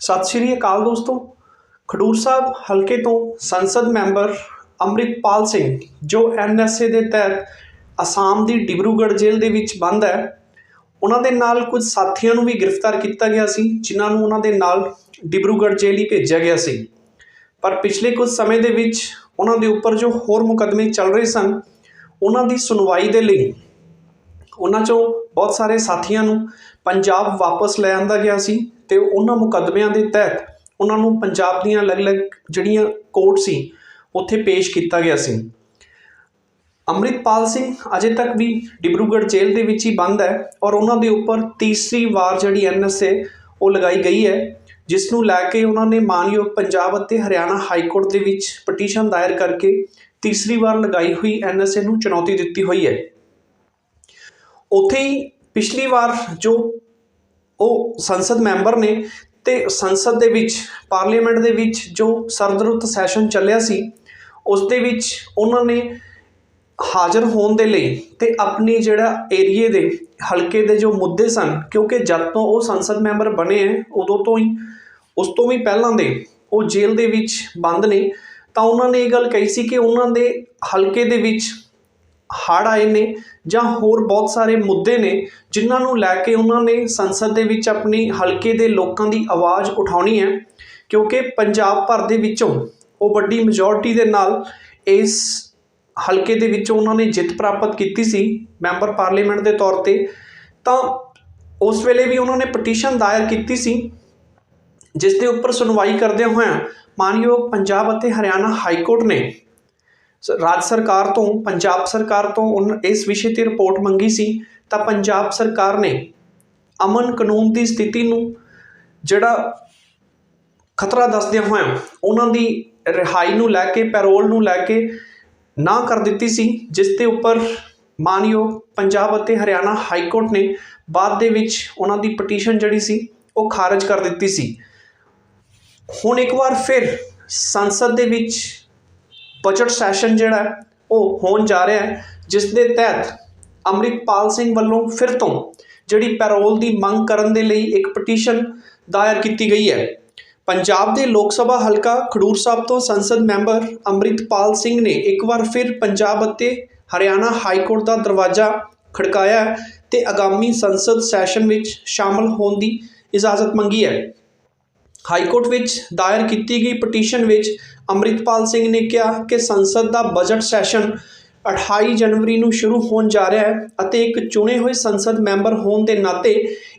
ਸਤਿ ਸ਼੍ਰੀ ਅਕਾਲ ਦੋਸਤੋ। ਖਡੂਰ ਸਾਹਿਬ ਹਲਕੇ ਤੋਂ ਸੰਸਦ ਮੈਂਬਰ ਅੰਮ੍ਰਿਤਪਾਲ ਸਿੰਘ, ਜੋ ਐਨਐਸਏ ਦੇ ਤਹਿਤ ਅਸਾਮ ਦੀ ਡਿਬਰੂਗੜ੍ਹ ਜੇਲ੍ਹ ਦੇ ਵਿੱਚ ਬੰਦ ਹੈ, ਉਹਨਾਂ ਦੇ ਨਾਲ ਕੁਝ ਸਾਥੀਆਂ ਨੂੰ ਵੀ ਗ੍ਰਿਫਤਾਰ ਕੀਤਾ ਗਿਆ ਸੀ, ਜਿਨ੍ਹਾਂ ਨੂੰ ਉਹਨਾਂ ਦੇ ਨਾਲ ਡਿਬਰੂਗੜ੍ਹ ਜੇਲ੍ਹ ਹੀ ਭੇਜਿਆ ਗਿਆ ਸੀ। ਪਰ ਪਿਛਲੇ ਕੁਝ ਸਮੇਂ ਦੇ ਵਿੱਚ ਉਹਨਾਂ ਦੇ ਉੱਪਰ ਜੋ ਹੋਰ ਮੁਕੱਦਮੇ ਚੱਲ ਰਹੇ ਸਨ, ਉਹਨਾਂ ਦੀ ਸੁਣਵਾਈ ਦੇ ਲਈ ਉਹਨਾਂ ਚੋਂ ਬਹੁਤ ਸਾਰੇ ਸਾਥੀਆਂ ਨੂੰ ਪੰਜਾਬ ਵਾਪਸ ਲੈ ਆਂਦਾ ਗਿਆ ਸੀ ਤੇ ਉਹਨਾਂ ਮੁਕੱਦਮਿਆਂ ਦੇ ਤਹਿਤ ਉਹਨਾਂ ਨੂੰ ਪੰਜਾਬ ਦੀਆਂ ਅਲੱਗ-ਅਲੱਗ ਜਿਹੜੀਆਂ ਕੋਰਟ ਸੀ, ਉੱਥੇ ਪੇਸ਼ ਕੀਤਾ ਗਿਆ ਸੀ। ਅੰਮ੍ਰਿਤਪਾਲ ਸਿੰਘ ਅਜੇ ਤੱਕ ਵੀ ਡਿਬਰੂਗੜ੍ਹ ਜੇਲ੍ਹ ਦੇ ਵਿੱਚ ਹੀ ਬੰਦ ਹੈ ਔਰ ਉਹਨਾਂ ਦੇ ਉੱਪਰ ਤੀਸਰੀ ਵਾਰ ਜਿਹੜੀ ਐਨਐਸਏ ਉਹ ਲਗਾਈ ਗਈ ਹੈ, ਜਿਸ ਨੂੰ ਲੈ ਕੇ ਉਹਨਾਂ ਨੇ ਮਾਨਯੋਗ ਪੰਜਾਬ ਅਤੇ ਹਰਿਆਣਾ ਹਾਈ ਕੋਰਟ ਦੇ ਵਿੱਚ ਪਟੀਸ਼ਨ ਦਾਇਰ ਕਰਕੇ ਤੀਸਰੀ ਵਾਰ ਲਗਾਈ ਹੋਈ ਐਨਐਸਏ ਨੂੰ ਚੁਣੌਤੀ ਦਿੱਤੀ ਹੋਈ ਹੈ। ਉੱਥੇ ਹੀ ਪਿਛਲੀ ਵਾਰ ਜੋ ਉਹ ਸੰਸਦ ਮੈਂਬਰ ਨੇ ਅਤੇ ਸੰਸਦ ਦੇ ਵਿੱਚ, ਪਾਰਲੀਮੈਂਟ ਦੇ ਵਿੱਚ ਜੋ ਸਰਦਰੁੱਤ ਸੈਸ਼ਨ ਚੱਲਿਆ ਸੀ, ਉਸ ਦੇ ਵਿੱਚ ਉਹਨਾਂ ਨੇ ਹਾਜ਼ਰ ਹੋਣ ਦੇ ਲਈ ਤੇ ਆਪਣੀ ਜਿਹੜਾ ਏਰੀਏ ਦੇ ਹਲਕੇ ਦੇ ਜੋ ਮੁੱਦੇ ਸਨ, ਕਿਉਂਕਿ ਜਦ ਤੋਂ ਉਹ ਸੰਸਦ ਮੈਂਬਰ ਬਣੇ ਹੈ, ਉਦੋਂ ਤੋਂ ਹੀ, ਉਸ ਤੋਂ ਵੀ ਪਹਿਲਾਂ ਦੇ ਉਹ ਜੇਲ੍ਹ ਦੇ ਵਿੱਚ ਬੰਦ ਨੇ, ਤਾਂ ਉਹਨਾਂ ਨੇ ਇਹ ਗੱਲ ਕਹੀ ਸੀ ਕਿ ਉਹਨਾਂ ਦੇ ਹਲਕੇ ਦੇ ਵਿੱਚ ਹੜ੍ਹ ਆਏ ਨੇ ਜਾਂ ਹੋਰ ਬਹੁਤ ਸਾਰੇ ਮੁੱਦੇ ਨੇ ਜਿਨ੍ਹਾਂ ਨੂੰ ਲੈ ਕੇ ਉਹਨਾਂ ਨੇ ਸੰਸਦ ਦੇ ਵਿੱਚ ਆਪਣੀ ਹਲਕੇ ਦੇ ਲੋਕਾਂ ਦੀ ਆਵਾਜ਼ ਉਠਾਉਣੀ ਹੈ, ਕਿਉਂਕਿ ਪੰਜਾਬ ਭਰ ਦੇ ਵਿੱਚੋਂ ਉਹ ਵੱਡੀ ਮੈਜੋਰਟੀ ਦੇ ਨਾਲ ਇਸ ਹਲਕੇ ਦੇ ਵਿੱਚੋਂ ਉਹਨਾਂ ਨੇ ਜਿੱਤ ਪ੍ਰਾਪਤ ਕੀਤੀ ਸੀ, ਮੈਂਬਰ ਪਾਰਲੀਮੈਂਟ ਦੇ ਤੌਰ ਤੇ, ਤਾਂ ਉਸ ਵੇਲੇ ਵੀ ਉਹਨਾਂ ਨੇ ਪਟੀਸ਼ਨ ਦਾਇਰ ਕੀਤੀ ਸੀ, ਜਿਸ ਦੇ ਉੱਪਰ ਸੁਣਵਾਈ ਕਰਦਿਆਂ ਹੋਇਆਂ ਮਾਨਯੋਗ ਪੰਜਾਬ ਅਤੇ ਹਰਿਆਣਾ ਹਾਈ ਕੋਰਟ ਨੇ ਰਾਜ ਸਰਕਾਰ ਤੋਂ, ਪੰਜਾਬ ਸਰਕਾਰ ਤੋਂ ਉਨ ਇਸ ਵਿਸ਼ੇ ਤੇ ਰਿਪੋਰਟ ਮੰਗੀ ਸੀ, ਤਾਂ ਪੰਜਾਬ ਸਰਕਾਰ ਨੇ ਅਮਨ ਕਾਨੂੰਨ ਦੀ ਸਥਿਤੀ ਨੂੰ ਜਿਹੜਾ ਖਤਰਾ ਦੱਸਦਿਆਂ ਹੋਇਆਂ ਉਹਨਾਂ ਦੀ ਰਿਹਾਈ ਨੂੰ ਲੈ ਕੇ, ਪੈਰੋਲ ਨੂੰ ਲੈ ਕੇ ਨਾ ਕਰ ਦਿੱਤੀ ਸੀ, ਜਿਸ ਦੇ ਉੱਪਰ ਮਾਨਯੋਗ ਪੰਜਾਬ ਅਤੇ ਹਰਿਆਣਾ ਹਾਈ ਕੋਰਟ ਨੇ ਬਾਅਦ ਦੇ ਵਿੱਚ ਉਹਨਾਂ ਦੀ ਪਟੀਸ਼ਨ ਜਿਹੜੀ ਸੀ, ਉਹ ਖਾਰਜ ਕਰ ਦਿੱਤੀ ਸੀ। ਹੁਣ ਇੱਕ ਵਾਰ ਫਿਰ ਸੰਸਦ ਦੇ ਵਿੱਚ ਬਜਟ ਸੈਸ਼ਨ ਜਿਹੜਾ ਉਹ ਹੋਣ ਜਾ ਰਿਹਾ ਹੈ, ਜਿਸ ਦੇ ਤਹਿਤ ਅੰਮ੍ਰਿਤਪਾਲ ਸਿੰਘ ਵੱਲੋਂ ਫਿਰ ਤੋਂ ਜਿਹੜੀ ਪੈਰੋਲ ਦੀ ਮੰਗ ਕਰਨ ਦੇ ਲਈ ਇੱਕ ਪਟੀਸ਼ਨ ਦਾਇਰ ਕੀਤੀ ਗਈ ਹੈ। ਪੰਜਾਬ ਦੇ ਲੋਕ ਸਭਾ ਹਲਕਾ ਖਡੂਰ ਸਾਹਿਬ ਤੋਂ ਸੰਸਦ ਮੈਂਬਰ ਅੰਮ੍ਰਿਤਪਾਲ ਸਿੰਘ ਨੇ ਇੱਕ ਵਾਰ ਫਿਰ ਪੰਜਾਬ ਅਤੇ ਹਰਿਆਣਾ ਹਾਈ ਕੋਰਟ ਦਾ ਦਰਵਾਜ਼ਾ ਖੜਕਾਇਆ ਹੈ ਤੇ ਆਗਾਮੀ ਸੰਸਦ ਸੈਸ਼ਨ ਵਿੱਚ ਸ਼ਾਮਲ ਹੋਣ ਦੀ ਇਜਾਜ਼ਤ ਮੰਗੀ ਹੈ। ਹਾਈ ਕੋਰਟ ਵਿੱਚ ਦਾਇਰ ਕੀਤੀ ਗਈ ਪਟੀਸ਼ਨ ਵਿੱਚ ਅੰਮ੍ਰਿਤਪਾਲ ਸਿੰਘ ਨੇ ਕਿਹਾ ਕਿ ਸੰਸਦ ਦਾ ਬਜਟ ਸੈਸ਼ਨ 28 ਜਨਵਰੀ ਨੂੰ ਸ਼ੁਰੂ ਹੋਣ ਜਾ ਰਿਹਾ ਹੈ ਅਤੇ ਇੱਕ ਚੁਣੇ ਹੋਏ ਸੰਸਦ ਮੈਂਬਰ ਹੋਣ ਦੇ ਨਾਤੇ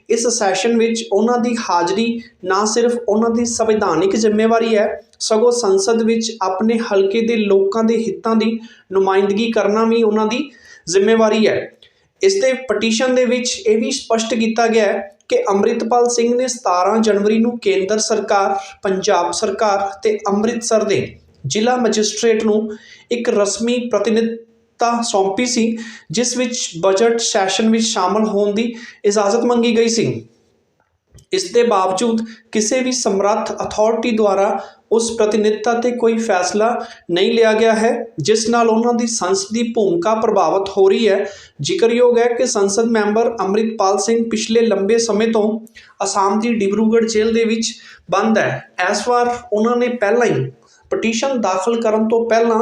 ਇਸ ਸੈਸ਼ਨ ਵਿੱਚ ਉਹਨਾਂ ਦੀ ਹਾਜ਼ਰੀ ਨਾ ਸਿਰਫ ਉਹਨਾਂ ਦੀ ਸੰਵਿਧਾਨਿਕ ਜ਼ਿੰਮੇਵਾਰੀ ਹੈ, ਸਗੋਂ ਸੰਸਦ ਵਿੱਚ ਆਪਣੇ ਹਲਕੇ ਦੇ ਲੋਕਾਂ ਦੇ ਹਿੱਤਾਂ ਦੀ ਨੁਮਾਇੰਦਗੀ ਕਰਨਾ ਵੀ ਉਹਨਾਂ ਦੀ ਜ਼ਿੰਮੇਵਾਰੀ ਹੈ। ਇਸ ਦੇ ਪਟੀਸ਼ਨ ਦੇ ਵਿੱਚ ਇਹ ਵੀ ਸਪਸ਼ਟ ਕੀਤਾ ਗਿਆ ਹੈ ਕਿ ਅੰਮ੍ਰਿਤਪਾਲ ਸਿੰਘ ਨੇ 17 ਜਨਵਰੀ ਨੂੰ ਕੇਂਦਰ ਸਰਕਾਰ, ਪੰਜਾਬ ਸਰਕਾਰ ਤੇ ਅੰਮ੍ਰਿਤਸਰ ਦੇ ਜ਼ਿਲ੍ਹਾ ਮੈਜਿਸਟ੍ਰੇਟ ਨੂੰ ਇੱਕ ਰਸਮੀ ਪ੍ਰਤੀਨਿਧਤਾ ਸੌਂਪੀ ਸੀ, ਜਿਸ ਵਿੱਚ ਬਜਟ ਸੈਸ਼ਨ ਵਿੱਚ ਸ਼ਾਮਲ ਹੋਣ ਦੀ ਇਜਾਜ਼ਤ ਮੰਗੀ ਗਈ ਸੀ। ਇਸ ਦੇ ਬਾਵਜੂਦ ਕਿਸੇ ਵੀ ਸਮਰੱਥ ਅਥਾਰਟੀ ਦੁਆਰਾ ਉਸ ਪ੍ਰਤੀਨਿਧਤਾ ਤੇ ਕੋਈ ਫੈਸਲਾ ਨਹੀਂ ਲਿਆ ਗਿਆ ਹੈ, ਜਿਸ ਨਾਲ ਉਹਨਾਂ ਦੀ ਸੰਸਦੀ ਭੂਮਿਕਾ ਪ੍ਰਭਾਵਿਤ ਹੋ ਰਹੀ ਹੈ। ਜ਼ਿਕਰਯੋਗ ਹੈ ਕਿ ਸੰਸਦ ਮੈਂਬਰ ਅੰਮ੍ਰਿਤਪਾਲ ਸਿੰਘ ਪਿਛਲੇ ਲੰਬੇ ਸਮੇਂ ਤੋਂ ਅਸਾਮ ਦੀ ਡਿਬਰੂਗੜ੍ਹ ਜੇਲ੍ਹ ਦੇ ਵਿੱਚ ਬੰਦ ਹੈ। ਇਸ ਵਾਰ ਉਹਨਾਂ ਨੇ ਪਹਿਲਾਂ ਹੀ ਪਟੀਸ਼ਨ ਦਾਖਲ ਕਰਨ ਤੋਂ ਪਹਿਲਾਂ,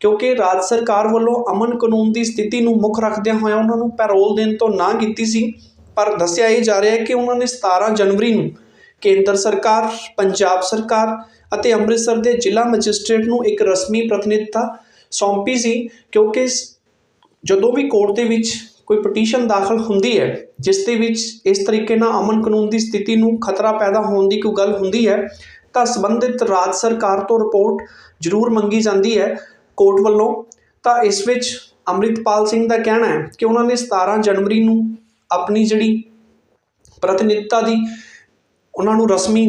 ਕਿਉਂਕਿ ਰਾਜ ਸਰਕਾਰ ਵੱਲੋਂ ਅਮਨ ਕਾਨੂੰਨ ਦੀ ਸਥਿਤੀ ਨੂੰ ਮੁੱਖ ਰੱਖਦਿਆਂ ਹੋਇਆਂ ਉਹਨਾਂ ਨੂੰ ਪੈਰੋਲ ਦੇਣ ਤੋਂ ਨਾ ਕੀਤੀ ਸੀ ਪਰ ਦੱਸਿਆ ਇਹ ਜਾ ਰਿਹਾ ਹੈ ਕਿ ਉਹਨਾਂ ਨੇ 17 ਜਨਵਰੀ ਨੂੰ ਕੇਂਦਰ ਸਰਕਾਰ, ਪੰਜਾਬ ਸਰਕਾਰ ਅਤੇ ਅੰਮ੍ਰਿਤਸਰ ਦੇ ਜ਼ਿਲ੍ਹਾ ਮੈਜਿਸਟ੍ਰੇਟ ਨੂੰ ਇੱਕ ਰਸਮੀ ਪ੍ਰਤੀਨਿਧਤਾ ਸੌਂਪੀ ਸੀ, ਕਿਉਂਕਿ ਸ- ਜਦੋਂ ਵੀ ਕੋਰਟ ਦੇ ਵਿੱਚ ਕੋਈ ਪਟੀਸ਼ਨ ਦਾਖਲ ਹੁੰਦੀ ਹੈ, ਜਿਸ ਦੇ ਵਿੱਚ ਇਸ ਤਰੀਕੇ ਨਾਲ ਅਮਨ ਕਾਨੂੰਨ ਦੀ ਸਥਿਤੀ ਨੂੰ ਖਤਰਾ ਪੈਦਾ ਹੋਣ ਦੀ ਕੋਈ ਗੱਲ ਹੁੰਦੀ ਹੈ, ਤਾਂ ਸੰਬੰਧਿਤ ਰਾਜ ਸਰਕਾਰ ਤੋਂ ਰਿਪੋਰਟ ਜ਼ਰੂਰ ਮੰਗੀ ਜਾਂਦੀ ਹੈ ਕੋਰਟ ਵੱਲੋਂ। ਤਾਂ ਇਸ ਵਿੱਚ ਅੰਮ੍ਰਿਤਪਾਲ ਸਿੰਘ ਦਾ ਕਹਿਣਾ ਹੈ ਕਿ ਉਹਨਾਂ ਨੇ 17 ਜਨਵਰੀ ਨੂੰ ਆਪਣੀ ਜਿਹੜੀ ਪ੍ਰਤੀਨਿਧਤਾ ਦੀ ਉਹਨਾਂ ਨੂੰ ਰਸਮੀ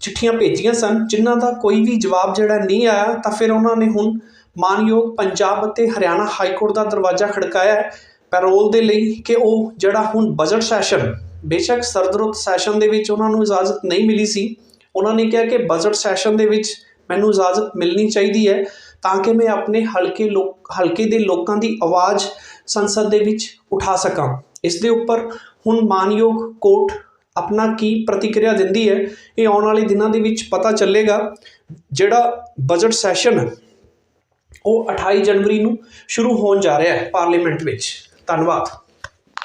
ਚਿੱਠੀਆਂ ਭੇਜੀਆਂ ਸਨ, ਜਿਨ੍ਹਾਂ ਦਾ ਕੋਈ ਵੀ ਜਵਾਬ ਜਿਹੜਾ ਨਹੀਂ ਆਇਆ, ਤਾਂ ਫਿਰ ਉਹਨਾਂ ਨੇ ਹੁਣ ਮਾਨਯੋਗ ਪੰਜਾਬ ਅਤੇ ਹਰਿਆਣਾ ਹਾਈ ਕੋਰਟ ਦਾ ਦਰਵਾਜ਼ਾ ਖੜਕਾਇਆ ਪੈਰੋਲ ਦੇ ਲਈ ਕਿ ਉਹ ਜਿਹੜਾ ਹੁਣ ਬਜਟ ਸੈਸ਼ਨ, ਬੇਸ਼ੱਕ ਸਰਦਰੁੱਤ ਸੈਸ਼ਨ ਦੇ ਵਿੱਚ ਉਹਨਾਂ ਨੂੰ ਇਜਾਜ਼ਤ ਨਹੀਂ ਮਿਲੀ ਸੀ, ਉਹਨਾਂ ਨੇ ਕਿਹਾ ਕਿ ਬਜਟ ਸੈਸ਼ਨ ਦੇ ਵਿੱਚ ਮੈਨੂੰ ਇਜਾਜ਼ਤ ਮਿਲਣੀ ਚਾਹੀਦੀ ਹੈ ਤਾਂ ਕਿ ਮੈਂ ਆਪਣੇ ਹਲਕੇ ਲੋਕ, ਹਲਕੇ ਦੇ ਲੋਕਾਂ ਦੀ ਆਵਾਜ਼ ਸੰਸਦ ਦੇ ਵਿੱਚ ਉਠਾ ਸਕਾਂ। ਇਸ ਦੇ ਉੱਪਰ ਹੁਣ ਮਾਨਯੋਗ ਕੋਰਟ ਆਪਣਾ ਕੀ ਪ੍ਰਤੀਕਿਰਿਆ ਦਿੰਦੀ ਹੈ, ਇਹ ਆਉਣ ਵਾਲੇ ਦਿਨਾਂ ਦੇ ਵਿੱਚ ਪਤਾ ਚੱਲੇਗਾ। ਜਿਹੜਾ ਬਜਟ ਸੈਸ਼ਨ ਉਹ 28 ਜਨਵਰੀ ਨੂੰ ਸ਼ੁਰੂ ਹੋਣ ਜਾ ਰਿਹਾ ਹੈ ਪਾਰਲੀਮੈਂਟ ਵਿੱਚ। ਧੰਨਵਾਦ।